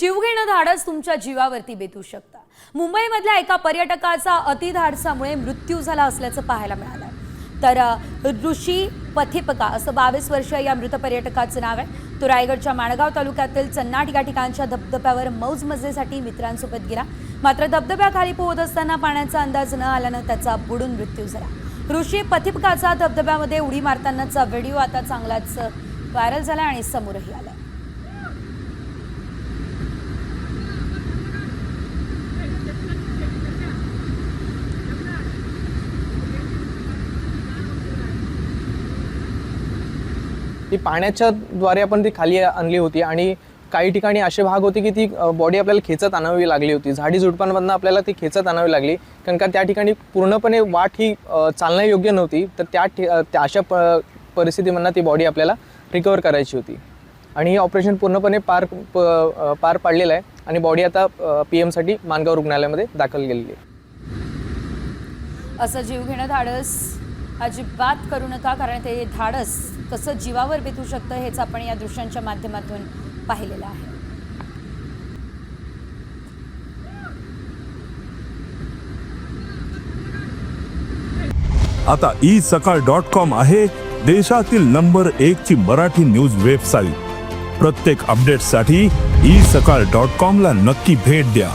जीवघेणं धाडस तुमच्या जीवावरती बेतू शकता. मुंबईमधल्या एका पर्यटकाचा अतिधाडसामुळे मृत्यू झाला असल्याचं पाहायला मिळालं तर ऋषी पथिपका असं बावीस वर्षीय या मृत पर्यटकाचं नाव आहे. तो रायगडच्या माणगाव तालुक्यातील चन्नाट या ठिकाणच्या धबधब्यावर मौज मजेसाठी मित्रांसोबत गेला. मात्र धबधब्याखाली पोहत असताना पाण्याचा अंदाज न आल्यानं त्याचा बुडून मृत्यू झाला. ऋषी पथिपकाचा धबधब्यामध्ये उडी मारतानाचा व्हिडिओ आता चांगलाच व्हायरल झाला आणि समोरही आला ती पाण्याच्या द्वारे आपण ती खाली आणली होती आणि काही ठिकाणी असे भाग होते की ती बॉडी आपल्याला खेचत आणावी लागली होती. झाडी झुडपांमधनं आपल्याला ती खेचत आणावी लागली. कारण का त्या ठिकाणी पूर्णपणे वाट ही चालण्यायोग्य नव्हती. तर त्या ठि त्या अशा प परिस्थितीमधनं ती बॉडी आपल्याला रिकवर करायची होती. आणि हे ऑपरेशन पूर्णपणे पार प पार पाडलेलं आहे. आणि बॉडी आता पी एमसाठी मानगाव रुग्णालयामध्ये दाखल केलेली आहे. असं जीव घेणं धाडस. अजिबात करू नका कारण ते धाडस कसं जीवावर बेतू शकतं हेच आपण या दृश्यांच्या माध्यमातून पाहिलेलं आहे. आता ई सकाळ डॉट कॉम आहे देशातील नंबर एक ची मराठी न्यूज वेबसाईट. प्रत्येक अपडेटसाठी ई सकाळ डॉट कॉम ला नक्की भेट द्या.